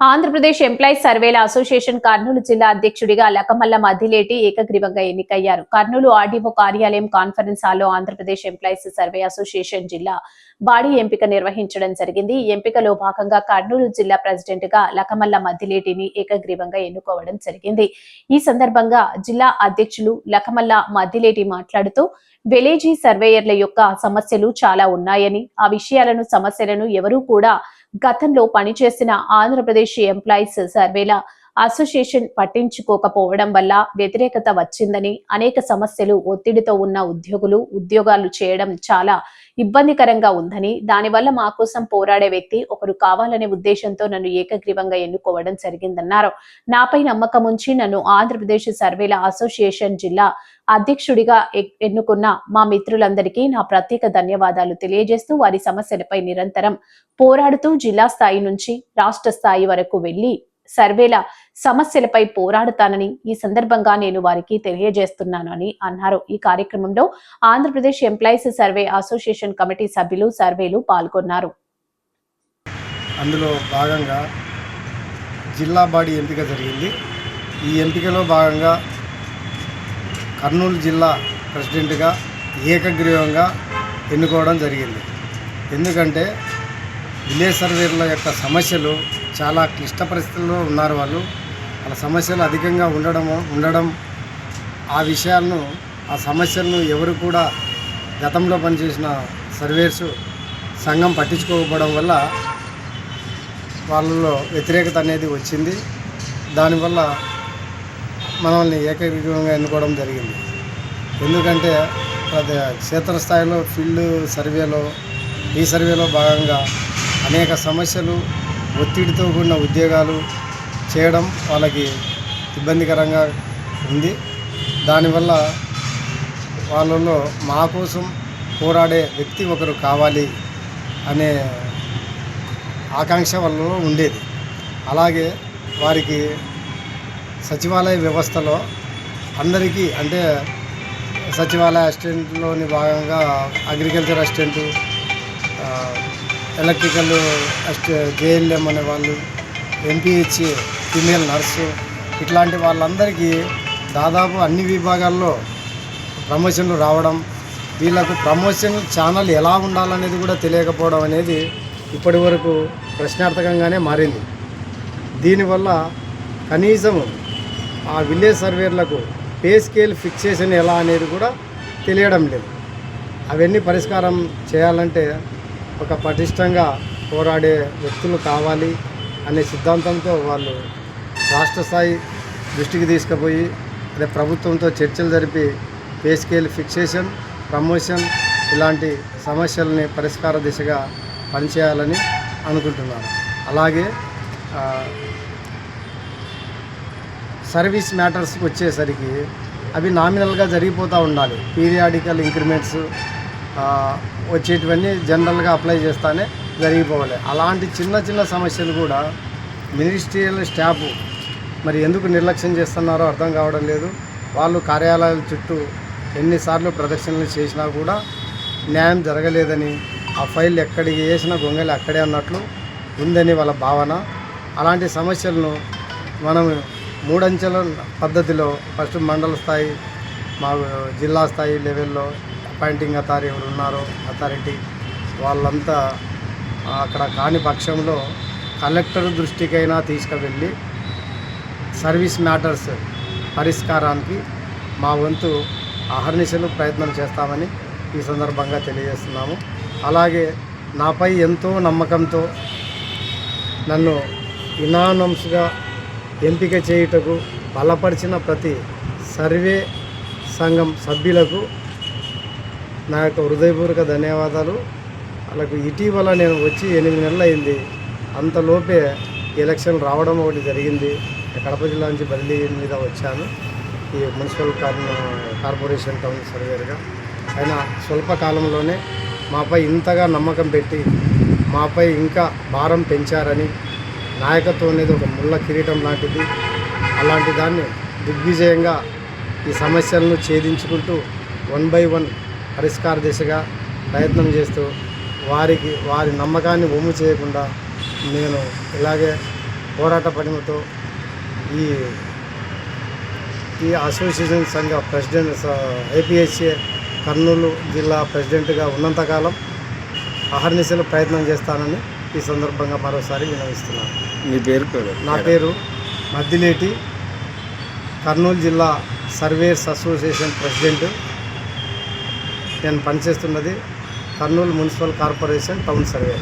Andhra Pradesh employees సర్వేల association Kurnool జిల్లా అధ్యక్షుడిగా లకమల్ల మధిలేటి ఏకగ్రీవంగా ఎన్నికయ్యారు. కర్నూలు ఆర్డీఓ కార్యాలయం కాన్ఫరెన్స్ హాల్లో ఆంధ్రప్రదేశ్ ఎంప్లాయీస్ సర్వే అసోసియేషన్ జిల్లా బాడీ ఎంపిక నిర్వహించడం జరిగింది. ఈ ఎంపికలో భాగంగా కర్నూలు జిల్లా ప్రెసిడెంట్గా లకమల్ల మధిలేటిని ఏకగ్రీవంగా ఎన్నుకోవడం జరిగింది. ఈ సందర్భంగా జిల్లా అధ్యక్షులు లకమల్ల మధిలేటి మాట్లాడుతూ విలేజీ సర్వేయర్ల యొక్క సమస్యలు చాలా ఉన్నాయని ఆ విషయాలను సమస్యలను ఎవరూ కూడా గతంలో పనిచేసిన ఆంధ్రప్రదేశ్ ఎంప్లాయీస్ సర్వేల అసోసియేషన్ పట్టించుకోకపోవడం వల్ల వ్యతిరేకత వచ్చిందని అనేక సమస్యలు ఒత్తిడితో ఉన్న ఉద్యోగులు ఉద్యోగాలు చేయడం చాలా ఇబ్బందికరంగా ఉందని దానివల్ల మా కోసం పోరాడే వ్యక్తి ఒకరు కావాలనే ఉద్దేశంతో నన్ను ఏకగ్రీవంగా ఎన్నుకోవడం జరిగిందన్నారు. నాపై నమ్మకం ఉంచి నన్ను ఆంధ్రప్రదేశ్ సర్వేల అసోసియేషన్ జిల్లా అధ్యక్షుడిగా ఎన్నుకున్న మా మిత్రులందరికీ నా ప్రత్యేక ధన్యవాదాలు తెలియజేస్తూ వారి సమస్యలపై నిరంతరం పోరాడుతూ జిల్లా స్థాయి నుంచి రాష్ట్ర స్థాయి వరకు వెళ్ళి సర్వేల సమస్యలపై పోరాడుతానని ఈ సందర్భంగా నేను వారికి తెలియజేస్తున్నాను అని అన్నారు. ఈ కార్యక్రమంలో Andhra Pradesh employees survey association committee సభ్యులు సర్వేలు పాల్గొన్నారు. అందులో భాగంగా జిల్లా బాడీ ఎంపిక జరిగింది. ఈ ఎంపికలో భాగంగా కర్నూలు జిల్లా ప్రెసిడెంట్గా ఏకగ్రీవంగా ఎన్నుకోవడం జరిగింది. ఎందుకంటే విలేజ్ సర్వేల యొక్క సమస్యలు చాలా క్లిష్ట పరిస్థితుల్లో ఉన్నారు వాళ్ళు. వాళ్ళ సమస్యలు అధికంగా ఉండడం ఉండడం ఆ విషయాలను ఆ సమస్యలను ఎవరు కూడా గతంలో పనిచేసిన సర్వేర్స్ సంఘం పట్టించుకోకపోవడం వల్ల వాళ్ళలో వ్యతిరేకత అనేది వచ్చింది. దానివల్ల మనల్ని ఏకగ్రీవంగా ఎన్నుకోవడం జరిగింది. ఎందుకంటే అది క్షేత్రస్థాయిలో ఫీల్డ్ సర్వేలో ఈ సర్వేలో భాగంగా అనేక సమస్యలు ఒత్తిడితో కూడిన ఉద్యోగాలు చేయడం వాళ్ళకి ఇబ్బందికరంగా ఉంది. దానివల్ల వాళ్ళలో మా కోసం పోరాడే వ్యక్తి ఒకరు కావాలి అనే ఆకాంక్ష వాళ్ళలో ఉండేది. అలాగే వారికి సచివాలయ వ్యవస్థలో అందరికీ అంటే సచివాలయ అసిస్టెంట్లోని భాగంగా అగ్రికల్చర్ అసిస్టెంటు ఎలక్ట్రికల్ జేఎల్ఎం అనే వాళ్ళు ఎంపీహెచ్ఏ ఫీమేల్ నర్సు ఇట్లాంటి వాళ్ళందరికీ దాదాపు అన్ని విభాగాల్లో ప్రమోషన్లు రావడం వీళ్ళకు ప్రమోషన్ ఛానల్ ఎలా ఉండాలనేది కూడా తెలియకపోవడం అనేది ఇప్పటి వరకు ప్రశ్నార్థకంగానే మారింది. దీనివల్ల కనీసం ఆ విలేజ్ సర్వేర్లకు పే స్కేల్ ఫిక్సేషన్ ఎలా అనేది కూడా తెలియడం లేదు. అవన్నీ పరిష్కారం చేయాలంటే ఒక పటిష్టంగా పోరాడే వ్యక్తులు కావాలి అనే సిద్ధాంతంతో వాళ్ళు రాష్ట్ర స్థాయి దృష్టికి తీసుకుపోయి అదే ప్రభుత్వంతో చర్చలు జరిపి పే స్కేల్ ఫిక్సేషన్ ప్రమోషన్ ఇలాంటి సమస్యలని పరిష్కార దిశగా పనిచేయాలని అనుకుంటున్నాను అలాగే సర్వీస్ మ్యాటర్స్కి వచ్చేసరికి అవి నామినల్గా జరిగిపోతూ ఉండాలి. పీరియాడికల్ ఇంక్రిమెంట్స్ వచ్చేటివన్నీ జనరల్గా అప్లై చేస్తానే జరిగిపోవాలి. అలాంటి చిన్న చిన్న సమస్యలు కూడా మినిస్ట్రియల్ స్టాఫ్ మరి ఎందుకు నిర్లక్ష్యం చేస్తున్నారో అర్థం కావడం లేదు. వాళ్ళు కార్యాలయాల చుట్టూ ఎన్నిసార్లు ప్రదక్షిణలు చేసినా కూడా న్యాయం జరగలేదని ఆ ఫైల్ ఎక్కడికి వేసిన గొంగలి అక్కడే అన్నట్లు ఉందని వాళ్ళ భావన. అలాంటి సమస్యలను మనం మూడంచెల పద్ధతిలో ఫస్ట్ మండల స్థాయి మా జిల్లా స్థాయి లెవెల్లో అపాయింటింగ్ అథారిటీ ఎవరు ఉన్నారో అథారిటీ వాళ్ళంతా అక్కడ కాని పక్షంలో కలెక్టర్ దృష్టికైనా తీసుకువెళ్ళి సర్వీస్ మ్యాటర్స్ పరిష్కారానికి మా వంతు అహర్నిశలు ప్రయత్నం చేస్తామని ఈ సందర్భంగా తెలియజేస్తున్నాము. అలాగే నాపై ఎంతో నమ్మకంతో నన్ను ఇనానమ్స్గా ఎంపిక చేయుటకు బలపరిచిన ప్రతి సర్వే సంఘం సభ్యులకు నా యొక్క హృదయపూర్వక ధన్యవాదాలు. వాళ్ళకు ఇటీవల నేను వచ్చి ఎనిమిది నెలలు అయింది అంతలోపే ఎలక్షన్ రావడం ఒకటి జరిగింది. కడప జిల్లా నుంచి బదిలీ మీద వచ్చాను. ఈ మున్సిపల్ కార్పొరేషన్ టౌన్ సర్వేర్గా అయినా స్వల్ప కాలంలోనే మాపై ఇంతగా నమ్మకం పెట్టి మాపై ఇంకా భారం పెంచారని నాయకత్వం అనేది ఒక ముళ్ళ కిరీటం లాంటిది. అలాంటి దాన్ని దిగ్విజయంగా ఈ సమస్యలను ఛేదించుకుంటూ వన్ బై వన్ పరిష్కార దిశగా ప్రయత్నం చేస్తూ వారికి వారి నమ్మకాన్ని ఒమ్ము చేయకుండా నేను ఇలాగే పోరాట పడిమతో ఈ ఈ అసోసియేషన్ సంఘ ప్రెసిడెంట్ ఏపీఎస్ఏ కర్నూలు జిల్లా ప్రెసిడెంట్గా ఉన్నంతకాలం అహర్నిశలు ప్రయత్నం చేస్తానని ఈ సందర్భంగా మరోసారి వినవిస్తున్నాను. మీ పేరు నా పేరు మద్దిలేటి కర్నూలు జిల్లా సర్వేయర్స్ అసోసియేషన్ ప్రెసిడెంట్ నేను పనిచేస్తున్నది Kurnool municipal corporation town survey.